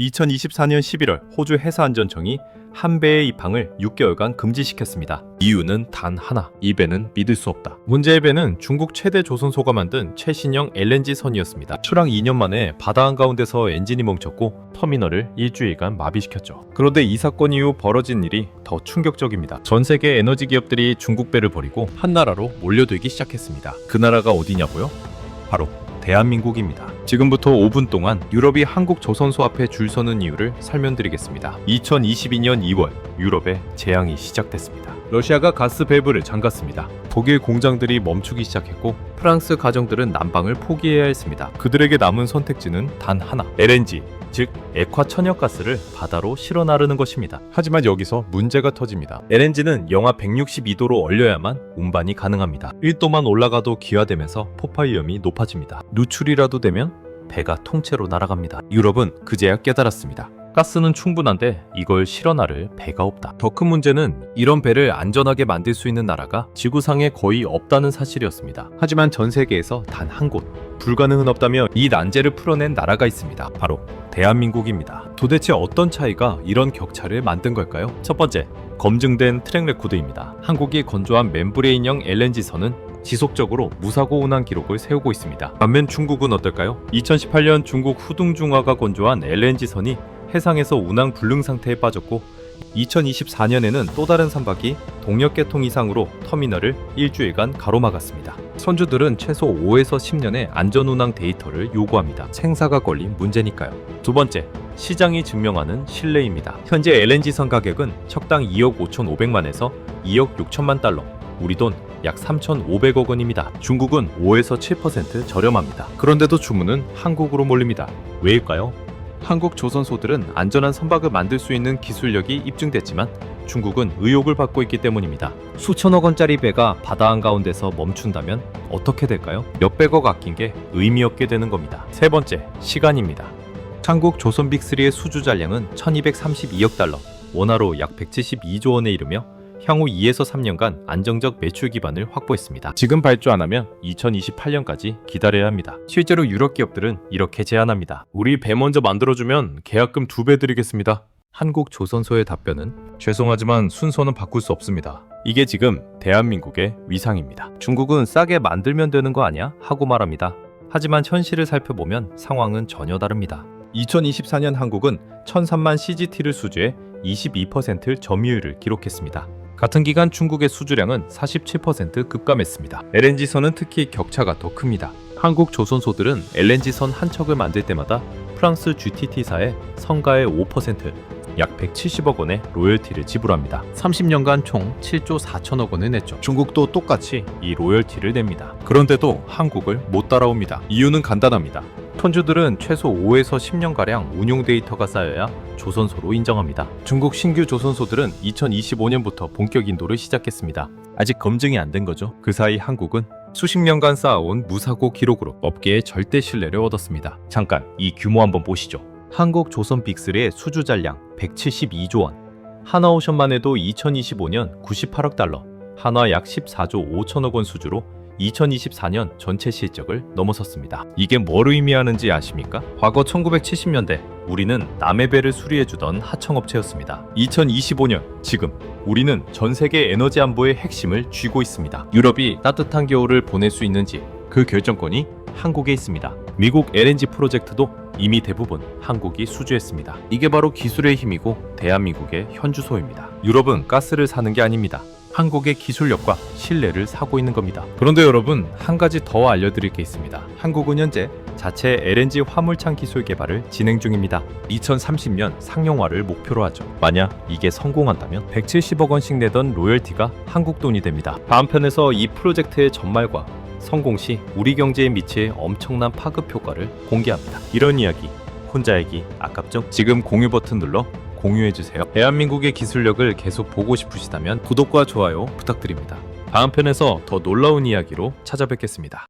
2024년 11월 호주 해사안전청이 한 배의 입항을 6개월간 금지시켰습니다. 이유는 단 하나. 이 배는 믿을 수 없다. 문제의 배는 중국 최대 조선소가 만든 최신형 LNG 선이었습니다. 출항 2년 만에 바다 한가운데서 엔진이 멈췄고 터미널을 일주일간 마비시켰죠. 그런데 이 사건 이후 벌어진 일이 더 충격적입니다. 전 세계 에너지 기업들이 중국 배를 버리고 한 나라로 몰려들기 시작했습니다. 그 나라가 어디냐고요? 바로 대한민국입니다. 지금부터 5분 동안 유럽이 한국 조선소 앞에 줄 서는 이유를 설명드리겠습니다. 2022년 2월 유럽에 재앙이 시작됐습니다. 러시아가 가스 밸브를 잠갔습니다. 독일 공장들이 멈추기 시작했고 프랑스 가정들은 난방을 포기해야 했습니다. 그들에게 남은 선택지는 단 하나. LNG, 즉 액화 천연가스를 바다로 실어 나르는 것입니다. 하지만 여기서 문제가 터집니다. LNG는 영하 162도로 얼려야만 운반이 가능합니다. 1도만 올라가도 기화되면서 폭발 위험이 높아집니다. 누출이라도 되면 배가 통째로 날아갑니다. 유럽은 그제야 깨달았습니다. 가스는 충분한데 이걸 실어 나를 배가 없다. 더 큰 문제는 이런 배를 안전하게 만들 수 있는 나라가 지구상에 거의 없다는 사실이었습니다. 하지만 전 세계에서 단 한 곳, 불가능은 없다며 이 난제를 풀어낸 나라가 있습니다. 바로 대한민국입니다. 도대체 어떤 차이가 이런 격차를 만든 걸까요? 첫 번째, 검증된 트랙 레코드입니다. 한국이 건조한 멤브레인형 LNG선은 지속적으로 무사고 운항 기록을 세우고 있습니다. 반면 중국은 어떨까요? 2018년 중국 후둥중화가 건조한 LNG선이 해상에서 운항 불능 상태에 빠졌고 2024년에는 또 다른 선박이 동력 개통 이상으로 터미널을 일주일간 가로막았습니다. 선주들은 최소 5에서 10년의 안전 운항 데이터를 요구합니다. 생사가 걸린 문제니까요. 두 번째, 시장이 증명하는 신뢰입니다. 현재 LNG선 가격은 척당 2억 5,500만에서 2억 6천만 달러, 우리 돈 약 3,500억 원입니다. 중국은 5에서 7% 저렴합니다. 그런데도 주문은 한국으로 몰립니다. 왜일까요? 한국 조선소들은 안전한 선박을 만들 수 있는 기술력이 입증됐지만 중국은 의혹을 받고 있기 때문입니다. 수천억 원짜리 배가 바다 한가운데서 멈춘다면 어떻게 될까요? 몇백억 아낀 게 의미 없게 되는 겁니다. 세 번째, 시간입니다. 한국 조선 빅3의 수주 잔량은 1232억 달러, 원화로 약 172조 원에 이르며 향후 2에서 3년간 안정적 매출 기반을 확보했습니다. 지금 발주 안 하면 2028년까지 기다려야 합니다. 실제로 유럽 기업들은 이렇게 제안합니다. 우리 배 먼저 만들어주면 계약금 두배 드리겠습니다. 한국 조선소의 답변은 죄송하지만 순서는 바꿀 수 없습니다. 이게 지금 대한민국의 위상입니다. 중국은 싸게 만들면 되는 거 아니야? 하고 말합니다. 하지만 현실을 살펴보면 상황은 전혀 다릅니다. 2024년 한국은 1003만 CGT를 수주해 22% 점유율을 기록했습니다. 같은 기간 중국의 수주량은 47% 급감했습니다. LNG선은 특히 격차가 더 큽니다. 한국 조선소들은 LNG선 한 척을 만들 때마다 프랑스 GTT사에 성가의 5%, 약 170억 원의 로열티를 지불합니다. 30년간 총 7조 4천억 원을 냈죠. 중국도 똑같이 이 로열티를 냅니다. 그런데도 한국을 못 따라옵니다. 이유는 간단합니다. 톤주들은 최소 5에서 10년가량 운용 데이터가 쌓여야 조선소로 인정합니다. 중국 신규 조선소들은 2025년부터 본격 인도를 시작했습니다. 아직 검증이 안 된 거죠. 그 사이 한국은 수십 년간 쌓아온 무사고 기록으로 업계의 절대 신뢰를 얻었습니다. 잠깐 이 규모 한번 보시죠. 한국 조선 빅3의 수주 잔량 172조 원. 하나오션만 해도 2025년 98억 달러, 한화 약 14조 5천억 원 수주로 2024년 전체 실적을 넘어섰습니다. 이게 뭘 의미하는지 아십니까? 과거 1970년대 우리는 남의 배를 수리해주던 하청업체였습니다. 2025년 지금 우리는 전 세계 에너지 안보의 핵심을 쥐고 있습니다. 유럽이 따뜻한 겨울을 보낼 수 있는지 그 결정권이 한국에 있습니다. 미국 LNG 프로젝트도 이미 대부분 한국이 수주했습니다. 이게 바로 기술의 힘이고 대한민국의 현주소입니다. 유럽은 가스를 사는 게 아닙니다. 한국의 기술력과 신뢰를 사고 있는 겁니다. 그런데 여러분, 한 가지 더 알려드릴 게 있습니다. 한국은 현재 자체 LNG 화물창 기술 개발을 진행 중입니다. 2030년 상용화를 목표로 하죠. 만약 이게 성공한다면 170억 원씩 내던 로열티가 한국 돈이 됩니다. 다음 편에서 이 프로젝트의 전말과 성공 시 우리 경제에 미칠 엄청난 파급 효과를 공개합니다. 이런 이야기 혼자 얘기 아깝죠? 지금 공유 버튼 눌러 공유해주세요. 대한민국의 기술력을 계속 보고 싶으시다면 구독과 좋아요 부탁드립니다. 다음 편에서 더 놀라운 이야기로 찾아뵙겠습니다.